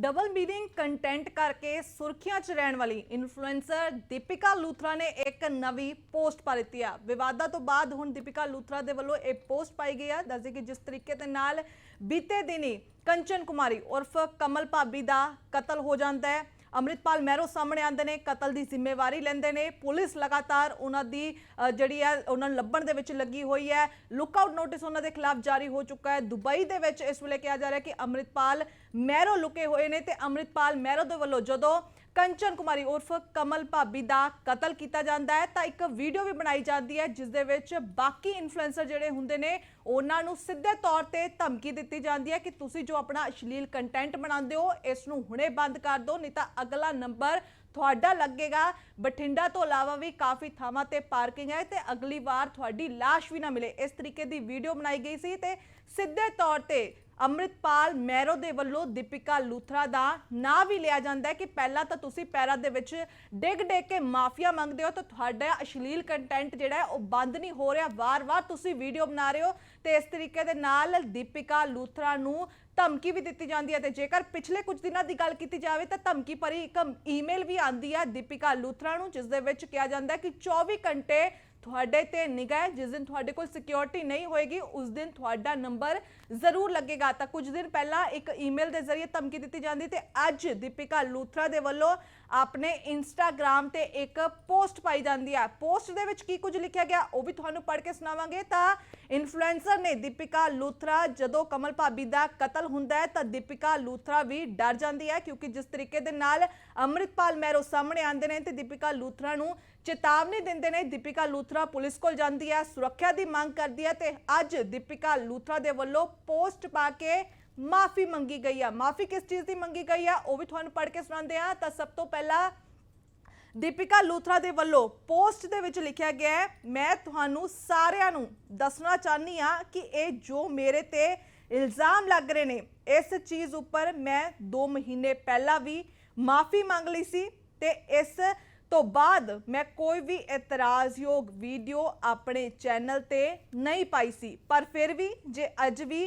Double meaning content ਕਰਕੇ ਸੁਰਖੀਆਂ 'ਚ ਰਹਿਣ ਵਾਲੀ ਇਨਫਲੂਐਂਸਰ ਦੀਪਿਕਾ ਲੂਥਰਾ ਨੇ ਇੱਕ ਨਵੀਂ ਪੋਸਟ ਪਾ ਦਿੱਤੀ ਆ। ਵਿਵਾਦਾਂ ਤੋਂ ਬਾਅਦ ਹੁਣ ਦੀਪਿਕਾ ਲੂਥਰਾ ਦੇ ਵੱਲੋਂ ਇਹ ਪੋਸਟ ਪਾਈ ਗਈ ਆ। ਦੱਸਦੇ ਕਿ ਜਿਸ ਤਰੀਕੇ ਦੇ ਨਾਲ ਬੀਤੇ ਦਿਨੀ ਕੰਚਨ ਕੁਮਾਰੀ ਉਰਫ ਕਮਲ ਭਾਬੀ ਦਾ ਕਤਲ ਹੋ ਜਾਂਦਾ ਹੈ। ਅੰਮ੍ਰਿਤਪਾਲ ਮਹਿਰੋ ਸਾਹਮਣੇ ਆਉਂਦੇ ਨੇ, ਕਤਲ ਦੀ ਜ਼ਿੰਮੇਵਾਰੀ ਲੈਂਦੇ ਨੇ। ਪੁਲਿਸ ਲਗਾਤਾਰ ਉਹਨਾਂ ਦੀ ਜਿਹੜੀ ਹੈ, ਉਹਨਾਂ ਨੂੰ ਲੱਭਣ ਦੇ ਵਿੱਚ ਲੱਗੀ ਹੋਈ ਹੈ। ਲੁੱਕਆਊਟ ਨੋਟਿਸ ਉਹਨਾਂ ਦੇ ਖਿਲਾਫ ਜਾਰੀ ਹੋ ਚੁੱਕਾ ਹੈ। ਦੁਬਈ ਦੇ ਵਿੱਚ ਇਸ ਵੇਲੇ ਕਿਹਾ ਜਾ ਰਿਹਾ ਕਿ ਅੰਮ੍ਰਿਤਪਾਲ ਮਹਿਰੋ ਲੁਕੇ ਹੋਏ ਨੇ ਤੇ ਅੰਮ੍ਰਿਤਪਾਲ ਮਹਿਰੋ ਦੇ ਵੱਲੋਂ ਜਦੋਂ ਕੰਚਨ ਕੁਮਾਰੀ ਉਰਫ ਕਮਲ ਭਾਬੀ ਦਾ ਕਤਲ ਕੀਤਾ ਜਾਂਦਾ ਹੈ। ਤਾਂ ਇੱਕ ਵੀਡੀਓ ਵੀ ਬਣਾਈ ਜਾਂਦੀ ਹੈ, ਜਿਸ ਦੇ ਵਿੱਚ ਬਾਕੀ ਇਨਫਲੂਐਂਸਰ ਜਿਹੜੇ ਹੁੰਦੇ ਨੇ, ਉਹਨਾਂ ਨੂੰ ਸਿੱਧੇ ਤੌਰ ਤੇ ਧਮਕੀ ਦਿੱਤੀ ਜਾਂਦੀ ਹੈ ਕਿ ਤੁਸੀਂ ਜੋ ਆਪਣਾ ਅਸ਼ਲੀਲ ਕੰਟੈਂਟ ਬਣਾਉਂਦੇ ਹੋ, ਇਸ ਨੂੰ ਹੁਣੇ ਬੰਦ ਕਰ ਦਿਓ, ਨਹੀਂ ਤਾਂ ਅਗਲਾ ਨੰਬਰ ਤੁਹਾਡਾ ਲੱਗੇਗਾ। ਬਠਿੰਡਾ ਤੋਂ ਇਲਾਵਾ ਵੀ ਕਾਫੀ ਥਾਵਾਂ ਤੇ ਪਾਰਕਿੰਗ ਹੈ ਤੇ ਅਗਲੀ ਵਾਰ ਤੁਹਾਡੀ ਲਾਸ਼ ਵੀ ਨਾ ਮਿਲੇ। ਇਸ ਤਰੀਕੇ ਦੀ ਵੀਡੀਓ ਬਣਾਈ ਗਈ ਸੀ ਤੇ ਸਿੱਧੇ ਤੌਰ ਤੇ ਅੰਮ੍ਰਿਤਪਾਲ ਮੈਰੋ ਦੇ ਵੱਲੋਂ ਦੀਪਿਕਾ ਲੂਥਰਾ ਦਾ ਨਾਂ ਵੀ ਲਿਆ ਜਾਂਦਾ ਹੈ ਕਿ ਪਹਿਲਾਂ ਤਾਂ ਤੁਸੀਂ ਪੈਰਾਂ ਦੇ ਵਿੱਚ ਡਿੱਗ ਡਿੱਗ ਕੇ ਮਾਫੀਆ ਮੰਗਦੇ ਹੋ ਤਾਂ ਤੁਹਾਡਾ ਅਸ਼ਲੀਲ ਕੰਟੈਂਟ ਜਿਹੜਾ ਹੈ ਉਹ ਬੰਦ ਨਹੀਂ ਹੋ ਰਿਹਾ। ਵਾਰ-ਵਾਰ ਤੁਸੀਂ ਵੀਡੀਓ ਬਣਾ ਰਹੇ ਹੋ ਤੇ ਇਸ ਤਰੀਕੇ ਦੇ ਨਾਲ ਦੀਪਿਕਾ ਲੂਥਰਾ ਨੂੰ ਧਮਕੀ ਵੀ ਦਿੱਤੀ ਜਾਂਦੀ ਹੈ ਤੇ ਜੇਕਰ ਪਿਛਲੇ ਕੁਝ ਦਿਨਾਂ ਦੀ ਗੱਲ ਕੀਤੀ ਜਾਵੇ ਤਾਂ ਧਮਕੀ ਭਰੀ ਇੱਕ ਈਮੇਲ ਵੀ ਆਂਦੀ ਹੈ ਦੀਪਿਕਾ ਲੂਥਰਾ ਨੂੰ, ਜਿਸ ਦੇ ਵਿੱਚ ਕਿਹਾ ਜਾਂਦਾ ਹੈ ਕਿ 24 ਘੰਟੇ ਤੁਹਾਡੇ ਤੇ ਨਿਗਾਹ ਹੈ। ਜਿਸ ਦਿਨ ਤੁਹਾਡੇ ਕੋਲ ਸਿਕਿਉਰਿਟੀ ਨਹੀਂ ਹੋਏਗੀ, ਉਸ ਦਿਨ ਤੁਹਾਡਾ ਨੰਬਰ ਜ਼ਰੂਰ ਲੱਗੇਗਾ ਤਾਂ ਕੁਝ ਦਿਨ ਪਹਿਲਾਂ ਇੱਕ ਈਮੇਲ ਦੇ ਜ਼ਰੀਏ ਧਮਕੀ ਦਿੱਤੀ ਜਾਂਦੀ ਤੇ ਅੱਜ ਦੀਪਿਕਾ ਲੂਥਰਾ ਦੇ ਵੱਲੋਂ ਆਪਣੇ ਇੰਸਟਾਗ੍ਰam ਤੇ ਇੱਕ ਪੋਸਟ ਪਾਈ ਜਾਂਦੀ ਹੈ ਪੋਸਟ ਦੇ ਵਿੱਚ ਕੀ ਕੁਝ ਲਿਖਿਆ ਗਿਆ, ਉਹ ਵੀ ਤੁਹਾਨੂੰ ਪੜ੍ਹ ਕੇ ਸੁਣਾਵਾਂਗੇ ਤਾਂ ਇਨਫਲੂਐਂਸਰ ਨੇ ਦੀਪਿਕਾ ਲੂਥਰਾ, ਜਦੋਂ ਕਮਲ ਭਾਬੀ ਦਾ ਕਤਲ ਹੁੰਦਾ ਹੈ, ਤਾਂ ਦੀਪਿਕਾ ਲੂਥਰਾ ਵੀ ਡਰ ਜਾਂਦੀ ਹੈ, ਕਿਉਂਕਿ ਜਿਸ ਤਰੀਕੇ ਦੇ ਨਾਲ ਅੰਮ੍ਰਿਤਪਾਲ ਮਹਿਰੋ ਸਾਹਮਣੇ ਆਉਂਦੇ ਨੇ ਤੇ ਦੀਪਿਕਾ ਲੂਥਰਾ ਨੂੰ ਚੇਤਾਵਨੀ ਦਿੰਦੇ ਨੇ। ਦੀਪਿਕਾ ਲੂਥਰਾ ਪੁਲਿਸ ਕੋਲ ਜਾਂਦੀ ਹੈ, ਸੁਰੱਖਿਆ ਦੀ ਮੰਗ ਕਰਦੀ ਹੈ ਤੇ ਅੱਜ ਦੀਪਿਕਾ ਲੂਥਰਾ ਦੇ ਵੱਲੋਂ ਪੋਸਟ ਪਾ ਕੇ ਮਾਫੀ ਮੰਗੀ ਗਈ ਆ। ਮਾਫੀ ਕਿਸ ਚੀਜ਼ ਦੀ ਮੰਗੀ ਗਈ ਆ, ਉਹ ਵੀ ਤੁਹਾਨੂੰ ਪੜ੍ਹ ਕੇ ਸੁਣਾਉਂਦੇ ਆ ਤਾਂ ਸਭ ਤੋਂ ਪਹਿਲਾਂ ਦੀਪਿਕਾ ਲੂਥਰਾ ਦੇ ਵੱਲੋਂ ਪੋਸਟ ਦੇ ਵਿੱਚ ਲਿਖਿਆ ਗਿਆ ਹੈ, ਮੈਂ ਤੁਹਾਨੂੰ ਸਾਰਿਆਂ ਨੂੰ ਦੱਸਣਾ ਚਾਹਨੀ ਆ ਕਿ ਇਹ ਜੋ ਮੇਰੇ ਤੇ ਇਲਜ਼ਾਮ ਲੱਗ ਰਹੇ ਨੇ, ਇਸ ਚੀਜ਼ ਉੱਪਰ ਮੈਂ 2 ਮਹੀਨੇ ਪਹਿਲਾਂ ਵੀ ਮਾਫੀ ਮੰਗ ਲਈ ਸੀ ਤੇ ਇਸ ਤੋਂ ਬਾਅਦ ਮੈਂ ਕੋਈ ਵੀ ਇਤਰਾਜ਼ਯੋਗ ਵੀਡੀਓ ਆਪਣੇ ਚੈਨਲ ਤੇ ਨਹੀਂ ਪਾਈ ਸੀ। ਪਰ ਫਿਰ ਵੀ ਜੇ ਅੱਜ ਵੀ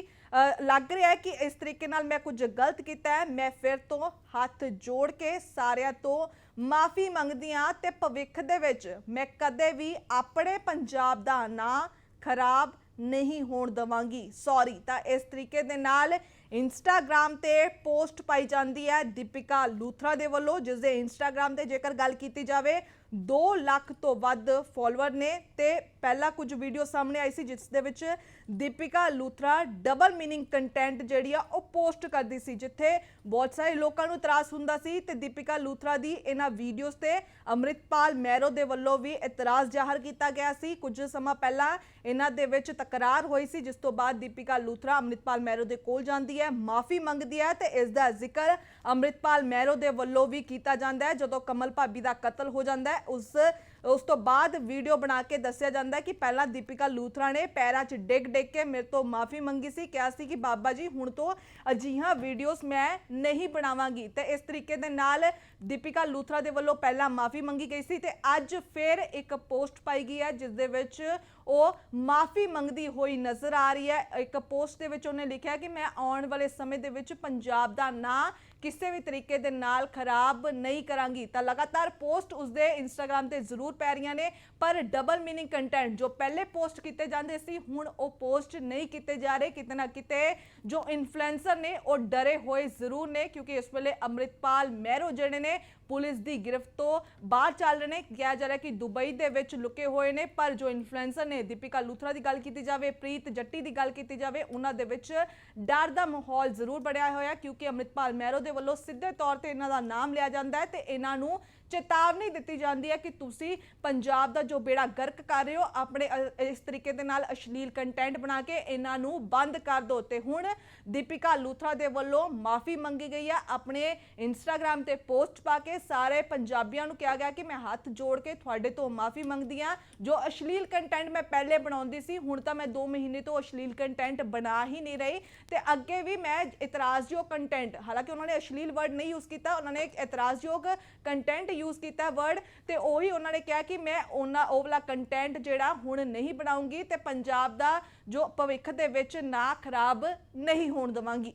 ਲੱਗ ਰਿਹਾ ਹੈ ਕਿ ਇਸ ਤਰੀਕੇ ਨਾਲ ਮੈਂ ਕੁਝ ਗਲਤ ਕੀਤਾ ਹੈ। ਮੈਂ ਫਿਰ ਤੋਂ ਹੱਥ ਜੋੜ ਕੇ ਸਾਰਿਆਂ ਤੋਂ ਮਾਫੀ ਮੰਗਦੀ ਹਾਂ ਤੇ ਭਵਿੱਖ ਦੇ ਵਿੱਚ ਮੈਂ ਕਦੇ ਵੀ ਆਪਣੇ ਪੰਜਾਬ ਦਾ ਨਾਂ ਖਰਾਬ ਨਹੀਂ ਹੋਣ ਦਵਾਂਗੀ। ਸੌਰੀ ਤਾਂ ਇਸ ਤਰੀਕੇ ਦੇ ਨਾਲ ਇੰਸਟਾਗ੍ਰam ਤੇ ਪੋਸਟ ਪਾਈ ਜਾਂਦੀ ਹੈ ਦੀਪਿਕਾ ਲੂਥਰਾ ਦੇ ਵੱਲੋਂ, ਜਿਸ ਦੇ ਇੰਸਟਾਗ੍ਰam ਤੇ ਜੇਕਰ ਗੱਲ ਕੀਤੀ ਜਾਵੇ 2 ਲੱਖ ਤੋਂ ਵੱਧ ਫਾਲੋਅਰ ਨੇ ਤੇ ਪਹਿਲਾਂ ਕੁਝ ਵੀਡੀਓ ਸਾਹਮਣੇ ਆਈ ਸੀ, ਜਿਸ ਦੇ ਵਿੱਚ Deepika Luthra double meaning content ਜਿਹੜੀ ਆ, ਉਹ ਪੋਸਟ ਕਰਦੀ ਸੀ, ਜਿੱਥੇ ਬਹੁਤ ਸਾਰੇ ਲੋਕਾਂ ਨੂੰ ਇਤਰਾਜ਼ ਹੁੰਦਾ ਸੀ ਤੇ ਦੀਪਿਕਾ ਲੂਥਰਾ ਦੀ ਇਹਨਾਂ ਵੀਡੀਓਜ਼ ਤੇ ਅੰਮ੍ਰਿਤਪਾਲ ਮੈਰੋ ਦੇ ਵੱਲੋਂ ਵੀ ਇਤਰਾਜ਼ ਜ਼ਾਹਰ ਕੀਤਾ ਗਿਆ ਸੀ। ਕੁਝ ਸਮਾਂ ਪਹਿਲਾਂ ਇਹਨਾਂ ਦੇ ਵਿੱਚ ਤਕਰਾਰ ਹੋਈ ਸੀ, ਜਿਸ ਤੋਂ ਬਾਅਦ ਦੀਪਿਕਾ ਲੂਥਰਾ ਅੰਮ੍ਰਿਤਪਾਲ ਮੈਰੋ ਦੇ ਕੋਲ ਜਾਂਦੀ ਹੈ, ਮਾਫੀ ਮੰਗਦੀ ਹੈ ਤੇ ਇਸ ਦਾ ਜ਼ਿਕਰ ਅੰਮ੍ਰਿਤਪਾਲ ਮਹਿਰੋ ਦੇ ਵੱਲੋਂ ਵੀ ਕੀਤਾ ਜਾਂਦਾ ਹੈ। ਜਦੋਂ ਕਮਲ ਭਾਬੀ ਦਾ ਕਤਲ ਹੋ ਜਾਂਦਾ ਹੈ, ਉਸ ਉਸ ਤੋਂ ਬਾਅਦ ਵੀਡੀਓ ਬਣਾ ਕੇ ਦੱਸਿਆ ਜਾਂਦਾ ਕਿ ਪਹਿਲਾਂ ਦੀਪਿਕਾ ਲੂਥਰਾ ਨੇ ਪੈਰਾਂ 'ਚ ਡਿੱਗ ਡਿੱਗ ਕੇ ਮੇਰੇ ਤੋਂ ਮਾਫੀ ਮੰਗੀ ਸੀ, ਕਿਹਾ ਸੀ ਕਿ ਬਾਬਾ ਜੀ, ਹੁਣ ਤੋਂ ਅਜਿਹੀਆਂ ਵੀਡੀਓਜ਼ ਮੈਂ ਨਹੀਂ ਬਣਾਵਾਂਗੀ। ਤੇ ਇਸ ਤਰੀਕੇ ਦੇ ਨਾਲ ਦੀਪਿਕਾ ਲੂਥਰਾ ਦੇ ਵੱਲੋਂ ਪਹਿਲਾਂ ਮਾਫੀ ਮੰਗੀ ਗਈ ਸੀ ਤੇ ਅੱਜ ਫਿਰ ਇੱਕ ਪੋਸਟ ਪਾਈ ਗਈ ਹੈ, ਜਿਸ ਦੇ ਵਿੱਚ ਉਹ ਮਾਫੀ ਮੰਗਦੀ ਹੋਈ ਨਜ਼ਰ ਆ ਰਹੀ ਹੈ। ਇੱਕ ਪੋਸਟ ਦੇ ਵਿੱਚ ਉਹਨੇ ਲਿਖਿਆ ਕਿ ਮੈਂ ਆਉਣ ਵਾਲੇ ਸਮੇਂ ਦੇ ਵਿੱਚ ਪੰਜਾਬ ਦਾ ਨਾਂ ਕਿਸੇ ਵੀ ਤਰੀਕੇ ਦੇ ਨਾਲ ਖਰਾਬ ਨਹੀਂ ਕਰਾਂਗੀ। ਤਾਂ ਲਗਾਤਾਰ ਪੋਸਟ ਉਸਦੇ ਇੰਸਟਾਗ੍ਰam ਤੇ ਜ਼ਰੂਰ ਪੈ ਰਹੀਆਂ ਨੇ, ਪਰ ਡਬਲ ਮੀਨਿੰਗ ਕੰਟੈਂਟ ਜੋ ਪਹਿਲੇ ਪੋਸਟ ਕੀਤੇ ਜਾਂਦੇ ਸੀ, ਹੁਣ ਉਹ ਪੋਸਟ ਨਹੀਂ ਕੀਤੇ ਜਾ ਰਹੇ ਕਿਤੇ ਨਾ ਕਿਤੇ। ਜੋ ਇਨਫਲੂਐਂਸਰ ਨੇ, ਉਹ ਡਰੇ ਹੋਏ ਜ਼ਰੂਰ ਨੇ, ਕਿਉਂਕਿ ਇਸ ਵੇਲੇ ਅੰਮ੍ਰਿਤਪਾਲ ਮਹਿਰੋ ਜਿਹੜੇ ਨੇ, ਪੁਲਿਸ ਦੀ ਗ੍ਰਿਫਤ ਤੋਂ ਬਾਹਰ ਚੱਲ ਰਹੇ ਨੇ। ਕਿਹਾ ਜਾ ਰਿਹਾ ਕਿ ਦੁਬਈ ਦੇ ਵਿੱਚ ਲੁਕੇ ਹੋਏ ਨੇ, ਪਰ ਜੋ ਇਨਫਲੂਐਂਸਰ ਨੇ, ਦੀਪਿਕਾ ਲੂਥਰਾ ਦੀ ਗੱਲ ਕੀਤੀ ਜਾਵੇ, ਪ੍ਰੀਤ ਜੱਟੀ ਦੀ ਗੱਲ ਕੀਤੀ ਜਾਵੇ, ਉਹਨਾਂ ਦੇ ਵਿੱਚ ਡਰ ਦਾ ਮਾਹੌਲ ਜ਼ਰੂਰ ਬਣਿਆ ਹੋਇਆ ਕਿਉਂਕਿ ਅੰਮ੍ਰਿਤਪਾਲ ਮਹਿਰੋ ਦੇ ਵੱਲੋਂ ਸਿੱਧੇ ਤੌਰ ਤੇ ਇਹਨਾਂ ਦਾ ਨਾਮ ਲਿਆ ਜਾਂਦਾ ਹੈ ਤੇ ਇਹਨਾਂ ਨੂੰ ਚੇਤਾਵਨੀ ਦਿੱਤੀ ਜਾਂਦੀ ਹੈ ਕਿ ਤੁਸੀਂ ਪੰਜਾਬ ਦਾ ਜੋ ਬੇੜਾ ਗਰਕ ਕਰ ਰਹੇ ਹੋ, ਆਪਣੇ ਇਸ ਤਰੀਕੇ ਦੇ ਨਾਲ ਅਸ਼ਲੀਲ ਕੰਟੈਂਟ ਬਣਾ ਕੇ ਇਹਨਾਂ ਨੂੰ ਬੰਦ ਕਰ ਦਿਓ। ਤੇ ਹੁਣ ਦੀਪਿਕਾ ਲੂਥਰਾ ਦੇ ਵੱਲੋਂ ਮਾਫੀ ਮੰਗੀ ਗਈ ਹੈ। ਆਪਣੇ ਇੰਸਟਾਗ੍ਰam ਤੇ ਪੋਸਟ ਪਾ ਕੇ ਸਾਰੇ ਪੰਜਾਬੀਆਂ ਨੂੰ ਕਿਹਾ ਗਿਆ ਕਿ ਮੈਂ ਹੱਥ ਜੋੜ ਕੇ ਤੁਹਾਡੇ ਤੋਂ ਮਾਫੀ ਮੰਗਦੀ ਹਾਂ। ਜੋ ਅਸ਼ਲੀਲ ਕੰਟੈਂਟ ਮੈਂ ਪਹਿਲੇ ਬਣਾਉਂਦੀ ਸੀ, ਹੁਣ ਤਾਂ ਮੈਂ 2 ਮਹੀਨੇ ਤੋਂ ਅਸ਼ਲੀਲ ਕੰਟੈਂਟ ਬਣਾ ਹੀ ਨਹੀਂ ਰਹੀ। ਤੇ ਅੱਗੇ ਵੀ ਮੈਂ ਇਤਰਾਜ਼ਯੋਗ ਕੰਟੈਂਟ ਹਾਲਾਂਕਿ ਉਹਨਾਂ ਨੇ ਅਸ਼ਲੀਲ ਵਰਡ ਨਹੀਂ ਯੂਜ਼ ਕੀਤਾ, ਉਹਨਾਂ ਨੇ ਇੱਕ ਇਤਰਾਜ਼ਯੋਗ ਕੰਟੈਂਟ ਯੂਜ਼ ਕੀਤਾ ਵਰਡ ਤੇ ਉਹੀ ਉਹਨਾਂ ਨੇ ਕਿਹਾ ਕਿ ਮੈਂ ਉਹਨਾਂ ਉਹ ਵਾਲਾ ਕੰਟੈਂਟ ਜਿਹੜਾ ਹੁਣ ਨਹੀਂ ਬਣਾਉਂਗੀ ਤੇ ਪੰਜਾਬ ਦਾ ਜੋ ਭਵਿੱਖ ਦੇ ਵਿੱਚ ਨਾ ਖਰਾਬ ਨਹੀਂ ਹੋਣ ਦਵਾਂਗੀ।